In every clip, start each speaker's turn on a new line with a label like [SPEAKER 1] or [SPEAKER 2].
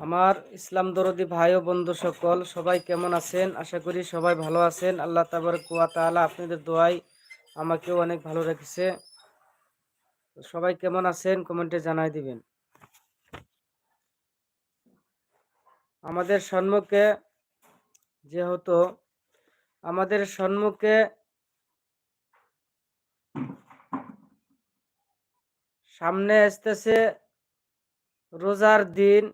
[SPEAKER 1] আমার ইসলাম দরদি ভাই ও বন্ধু সকল, সবাই কেমন আছেন? আশা করি সবাই ভালো আছেন। আল্লাহ তাবার কুয়া তালা আপনাদের দোয়াই আমাকেও অনেক ভালো রেখেছে। সবাই কেমন আছেন? কমেন্টে জানাই দিবেন। আমাদের সম্মুখে যেহেতু, আমাদের সম্মুখে সামনে আসতেছে রোজার দিন।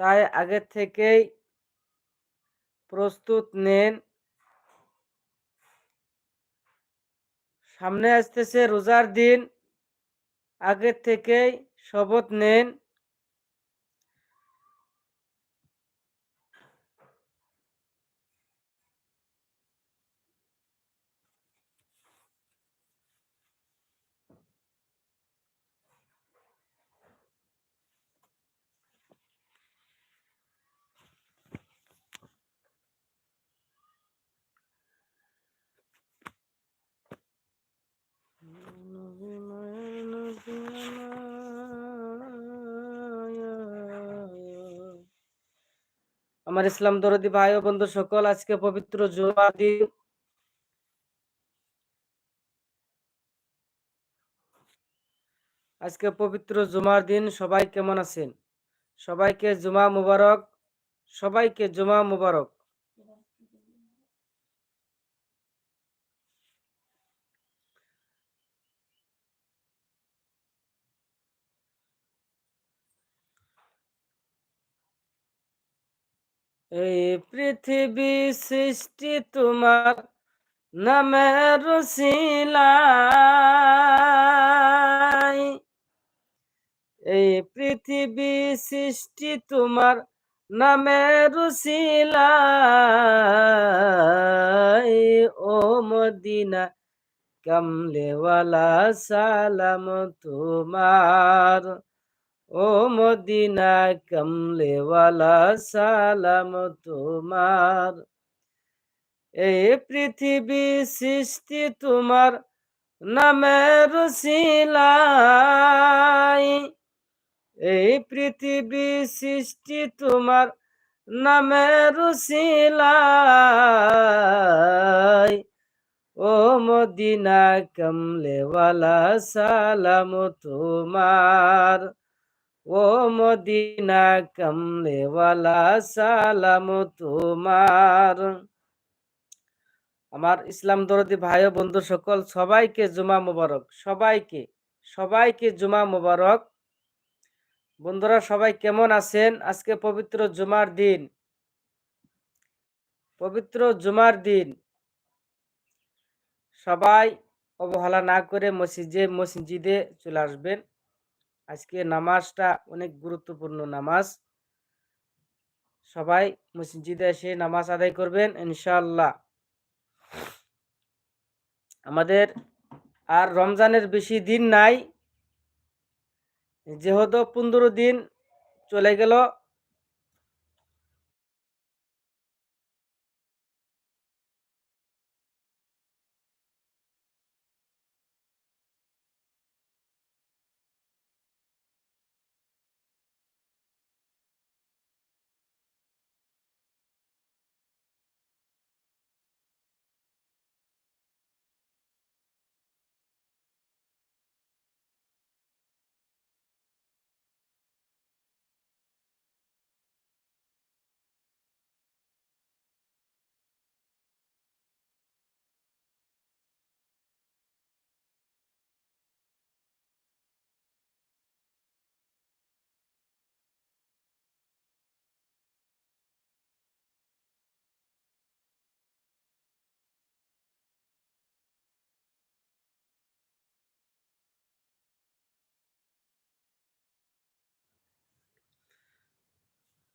[SPEAKER 1] তাই আগে থেকেই প্রস্তুত নেন। সামনে আসতেছে রোজার দিন। আগে থেকেই শপথ নেন। আমার ইসলাম দরদি ভাই ও বন্ধু সকল, আজকে পবিত্র জুমা দিন। আজকে পবিত্র জুমার দিন, সবাই কেমন আছেন? সবাইকে জুমা মুবারক, সবাইকে জুমা মুবারক। এই পৃথিবী সৃষ্টি তোমার নামের শিলাই এই পৃথিবী সৃষ্টি তোমার নামের শিলাই ও মদিনা কামলেওয়ালা সালাম তোমার। ও মদিনা কমলেওয়ালা সালাম তোমার। এই পৃথিবী সৃষ্টি তোমার নামের শিলাই এই পৃথিবী সৃষ্টি তোমার নামের শিলাই ও মদিনা কমলেওয়ালা সালাম তোমার। ও মদিনা কমলেওয়ালা সালাম তোমার। আমার ইসলাম দরদি ভাই বন্ধু সকল, সবাইকে জুমা মুবারক, সবাইকে সবাইকে জুমা মুবারক। বন্ধুরা সবাই কেমন আছেন? আজকে পবিত্র জুমার দিন। পবিত্র জুমার দিন। সবাই অবহেলা না করে মসজিদে মসজিদে চলে আসবেন। আজকে নামাজটা অনেক গুরুত্বপূর্ণ নামাজ। সবাই মসজিদে এসে নামাজ আদায় করবেন ইনশাল্লাহ আমাদের আর রমজানের বেশি দিন নাই। যেহেতু পনেরো দিন চলে গেল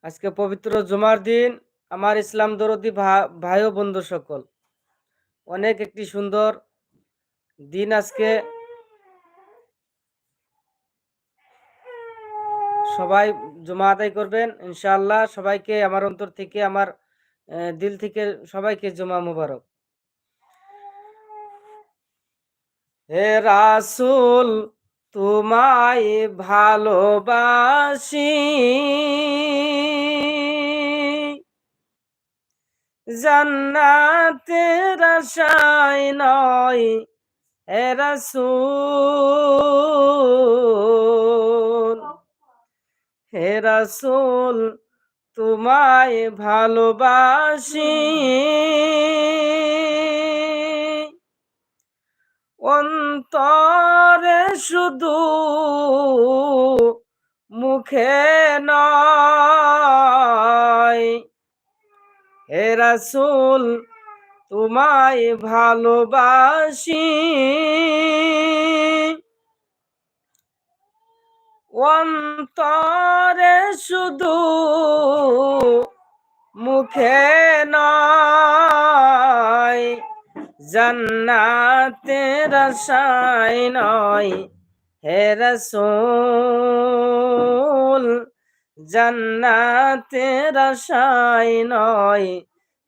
[SPEAKER 1] আজকে পবিত্র জুমার দিন, আমার ইসলাম দরদি ভাই ও বন্ধু সকল। অনেক একটি সুন্দর দিন আজকে। সবাই জমা আদায় করবেন, ইনশাআল্লাহ সবাইকে আমার অন্তর থেকে, আমার দিল থেকে সবাইকে জমা মুবারক। হে রাসুল তোমায় ভালোবাসি। জান্নাতের আশায় নয় হে রাসূল। হে রাসূল তোমায় ভালোবাসি। অন্তরে শুধু মুখে নয় হে রাসূল তোমায় ভালোবাসি। অন্তরে শুধু মুখে নয় জান্নাতের আশায় নয়। হে রাসূল, জান্নাতের আশায় নয়।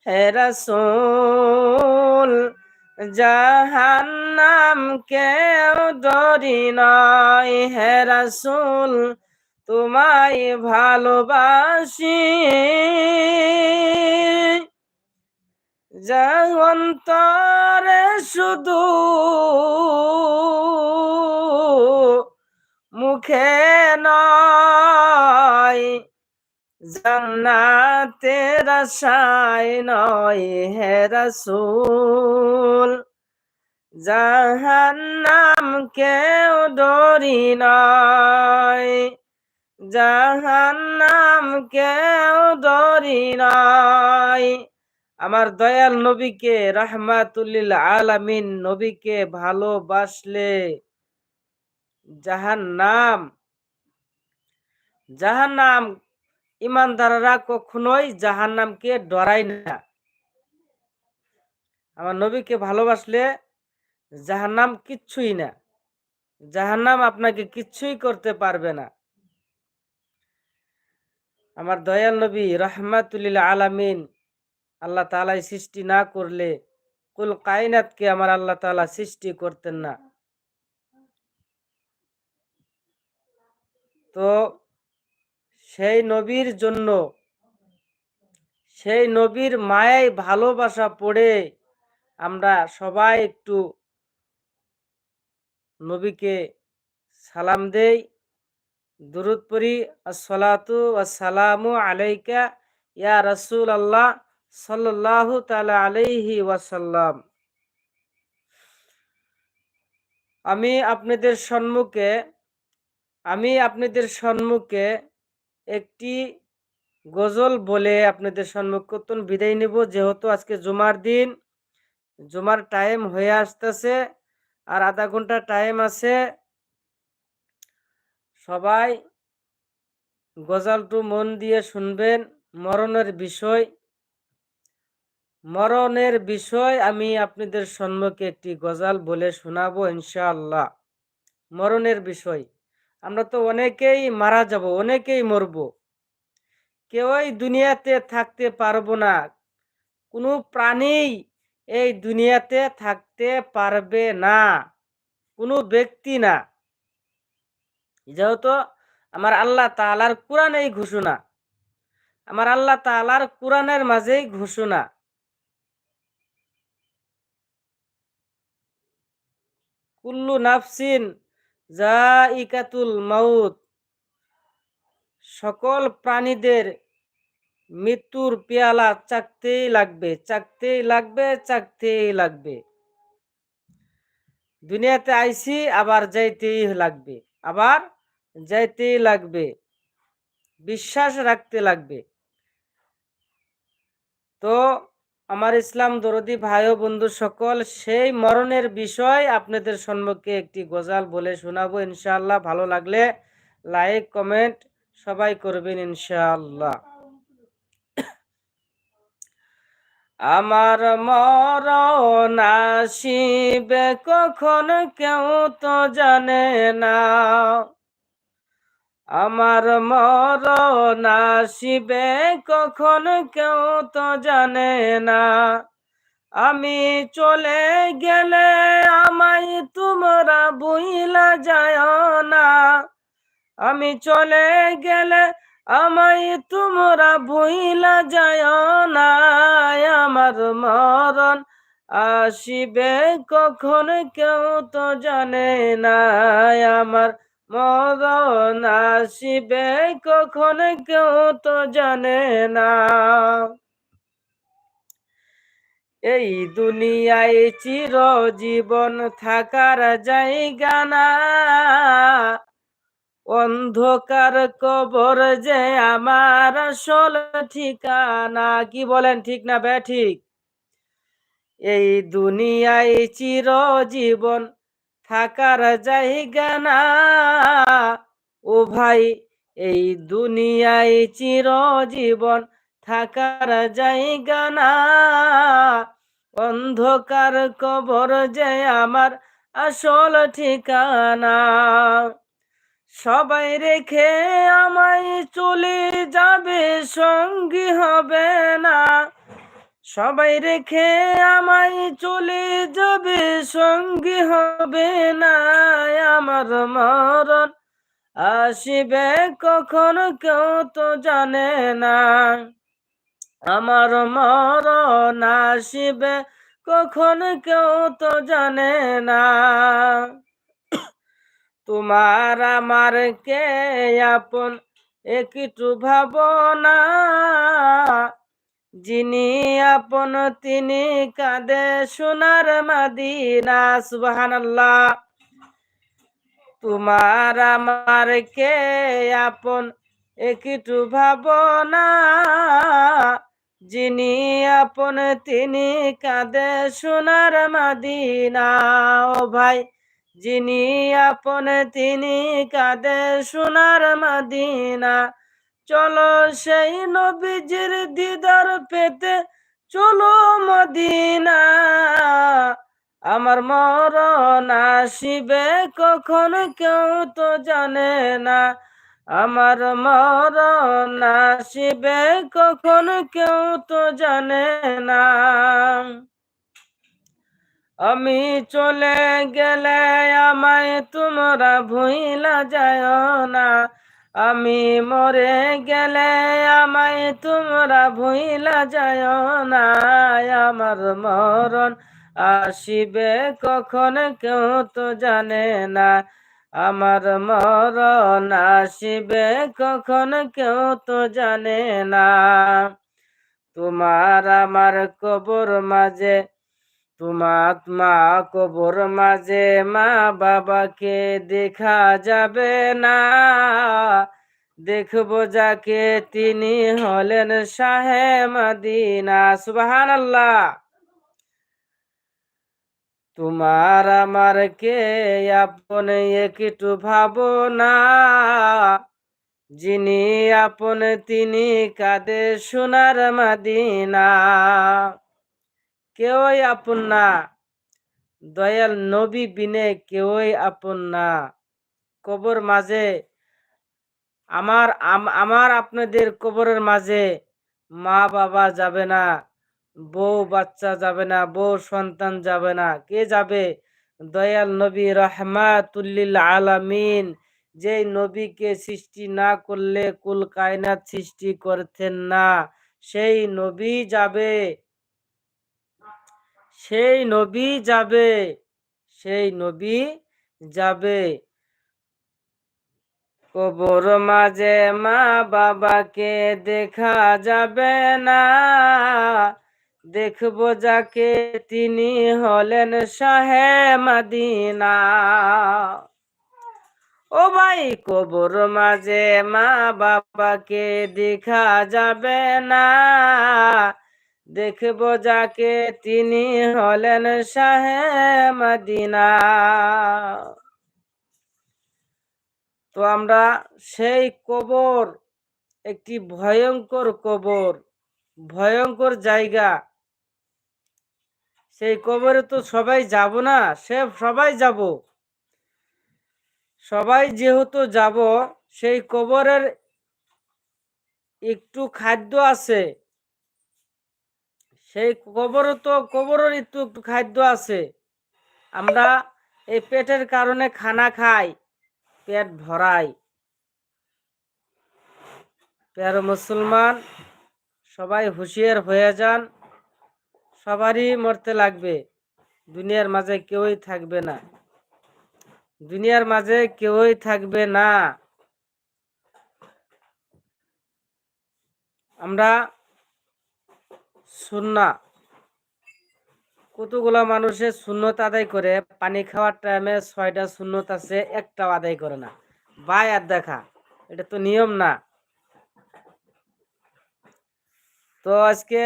[SPEAKER 1] হে রাসূল, জাহান্নাম কেউ ডরি নয়। হে রাসূল, তোমায় ভালোবাসি। অন্তরে শুধু মুখে নয় জান্নাতের আশায় নয় হে রাসূল। জাহান্নাম কেউ ডরি নয় জাহান্নাম কেউ ডরি নয় আমার দয়াল নবীকে রাহমাতুল্লিল আলামিন নবীকে ভালোবাসলে জাহান্নাম জাহান্নাম ইমানদাররা কখনোই জাহান নামকে ডরায় না। আমার নবীকে ভালোবাসলে জাহান্নাম কিচ্ছুই না। জাহান্নাম আপনাকে কিচ্ছুই করতে পারবে না। আমার দয়াল নবী রহমাতুল্লিল আলামিন আল্লাহ তালাই সৃষ্টি না করলে কুল কায়নাতকে আমার আল্লাহ তালা সৃষ্টি করতেন না। তো সেই নবীর জন্য, সেই নবীর মায়ায় ভালোবাসা পড়ে আমরা সবাই একটু নবীকে সালাম দেই। দুরুদ পড়ি, আসসালাতু আসসালামু আলাইকা ইয়া রাসূল আল্লাহ সাল্লাল্লাহু তাআলা আলাইহি ওয়াসাল্লাম। আমি আপনাদের সম্মুখে, আমি আপনাদের সম্মুখে একটি গজল বলে আপনাদের সম্মুখে বিদায় নেব। যেহেতু আজকে জুমার দিন, জুমার টাইম হয়ে আসতেছে আর আধা ঘণ্টা টাইম আছে। সবাই গজালটু মন দিয়ে শুনবেন, মরণের বিষয়। মরণের বিষয় আমি আপনাদের সম্মুখে একটি গজাল বলে শোনাবো ইনশাআল্লাহ। মরণের বিষয়। আমরা তো অনেকেই মারা যাব, অনেকেই মরব। কেউই দুনিয়াতে থাকতে পারব না। কোনো প্রাণী এই দুনিয়াতে থাকতে পারবে না। কোনো ব্যক্তি না। যেহেতু আমার আল্লাহ তালার কোরআন এই ঘোষণা। আমার আল্লাহ তালার কোরআনের মাঝেই ঘোষণা। কুল্লু নাফসিন যা ইকাতুল মাউত। সকল প্রাণীদের মৃত্যুর পেয়ালা চাকতেই লাগবে চাকতেই লাগবে চাকতেই লাগবে। দুনিয়াতে আইসি, আবার যাইতেই লাগবে, আবার যাইতেই লাগবে, বিশ্বাস রাখতে লাগবে। তো আমার ইসলাম দরদি ভাই ও বন্ধু সকল, সেই মরণের বিষয় আপনাদের সম্মুখে একটি গজাল বলে শোনাবো। ইনশাআল্লাহ ভালো লাগলে লাইক, কমেন্ট সবাই করবেন ইনশাআল্লাহ। আমার মরণ আসিবে কখন কেউ তো জানে না। আমার মরণ আসিবে কখন কেউ তো জানে না। আমি চলে গেলে আমায় তোমরা বইলা যায় না। আমি চলে গেলে আমায় তোমরা বইলা যায় না। আমার মরণ আসিবে কখন কেউ তো জানে না। আমার মরণ আসিবে, কখন কেউ তো জানে না। এই দুনিয়ায় চিরজীবন থাকার জায়গা না। অন্ধকার কবর যে আমার আসল ঠিকানা, কি বলেন ঠিক না বে ঠিক? এই দুনিয়ায় চিরজীবন থাকার জায়গা না। ও ভাই, এই দুনিয়ায় চিরজীবন থাকার জায়গা না। অন্ধকার কবর যে আমার আসল ঠিকানা। সবাই রেখে আমায় চলে যাবে, সঙ্গী হবে না। সবাই রেখে আমায় চলে যাবে, সঙ্গী হবে না আমার মরণ। আসিবে কখন কেউ তো জানে না, আমার মরণ আসিবে কখন কেউ তো জানে না। তোমার আমার কে আপন, একটু ভাবনা যিনি আপন, তিনি কাঁদে সোনার মাদিনা সুবাহান তোমার আমার কে আপন একটু ভাবনা যিনি আপন, তিনি কাঁদে সোনার মাদিনা। ও ভাই, যিনি আপন, তিনি কাঁদে সোনার মাদিনা। চলো সেই নবীজির দিদার পেতে চলো মদিনা। আমার মরণ আসিবে কখন কেউ তো জানে না। আমার মরণ আসিবে কখন কেউ তো জানে না। আমি চলে গেলে আমায় তোমরা ভুইলা যায় না। আমি মরে গেলে আমায় তোমরা ভুইলা যায় না। আমার মরণ আসিবে কখন কেউ তো জানে না। আমার মরণ আসিবে কখন কেউ তো জানে না। তোমার আমার কবর মাঝে তোমার মা কবর মাঝে মা বাবাকে দেখা যাবে না। দেখব যাকে তিনি হলেন শাহে মাদিনা। সুবাহান আল্লাহ তোমার আমার কে আপন একটু ভাবনা যিনি আপন তিনি কাদে সোনার মাদিনা। কেউই আপন না। দয়াল নবী বিনে কেউই আপন না। কবর মাঝে আমার আমার আপনাদের কবরের মাঝে মা বাবা যাবে না, বউ বাচ্চা যাবে না, বউ সন্তান যাবে না। কে যাবে? দয়াল নবী রহমাতুল্লিল আলামিন যে নবীকে সৃষ্টি না করলে কুল কায়নাত সৃষ্টি করতেন না, সেই নবী যাবে। সেই নবী যাবে, সেই নবী যাবে। কবর মাঝে মা বাবাকে দেখা যাবে না। দেখব যাকে তিনি হলেন শাহে মাদিনা। ও ভাই, কবর মাঝে মা বাবাকে দেখা যাবে না। দেখব যাকে তিনি হলেন শাহে মাদিনা। তো আমরা সেই কবর, একটি ভয়ঙ্কর কবর, ভয়ঙ্কর জায়গা। সেই কবরে তো সবাই যাব না, সে সবাই যাব। সবাই যেহেতু যাব, সেই কবরের একটু খাদ্য আছে। সেই কবরও তো কবরের একটু একটু খাদ্য আছে। আমরা এই পেটের কারণে খানা খাই, পেট ভরাই। প্যারো মুসলমান, সবাই হুঁশিয়ার হয়ে যান, সবারই মরতে লাগবে। দুনিয়ার মাঝে কেউই থাকবে না। দুনিয়ার মাঝে কেউই থাকবে না। আমরা সুন্না। কতগুলো মানুষের শূন্যত আদায় করে, পানি খাওয়ার টাইমে ছয়টা শূন্যত আছে, একটাও আদায় করে না। বাই আর দেখা, এটা তো নিয়ম না। তো আজকে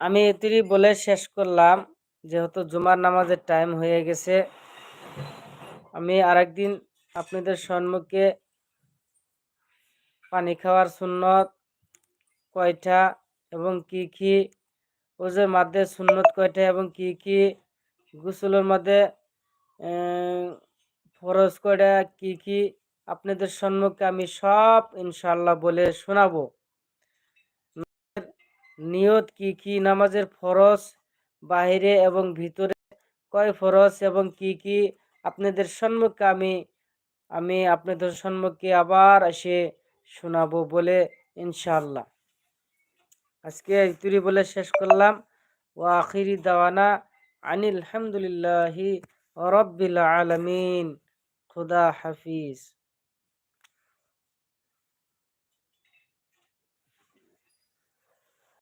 [SPEAKER 1] আমি এতিরি বলে শেষ করলাম, যেহেতু জুমার নামাজের টাইম হয়ে গেছে। আমি আর একদিন আপনাদের সম্মুখে পানি খাওয়ার সুন্নত কয়টা এবং কি কি ওজের মধ্যে সুন্নত কয়টা এবং কি কি গোসলের মধ্যে ফরজ কয়টা, কি কি আপনাদের সম্মুখে আমি সব ইনশাল্লাহ বলে শোনাবো। নিয়ত কি কি? নামাজের ফরজ, বাহিরে এবং ভিতরে কয় ফরজ এবং কি কি আপনাদের সম্মুখে আমি আমি আপনাদের সম্মুখে আবার এসে শোনাবো বলে ইনশাল্লাহ আজকে ইতুরি বলে শেষ করলাম। ও আখিরি দাওয়ানা আনিল হামদুলিল্লাহি রব্বিল আলমিন। খুদা হাফিজ।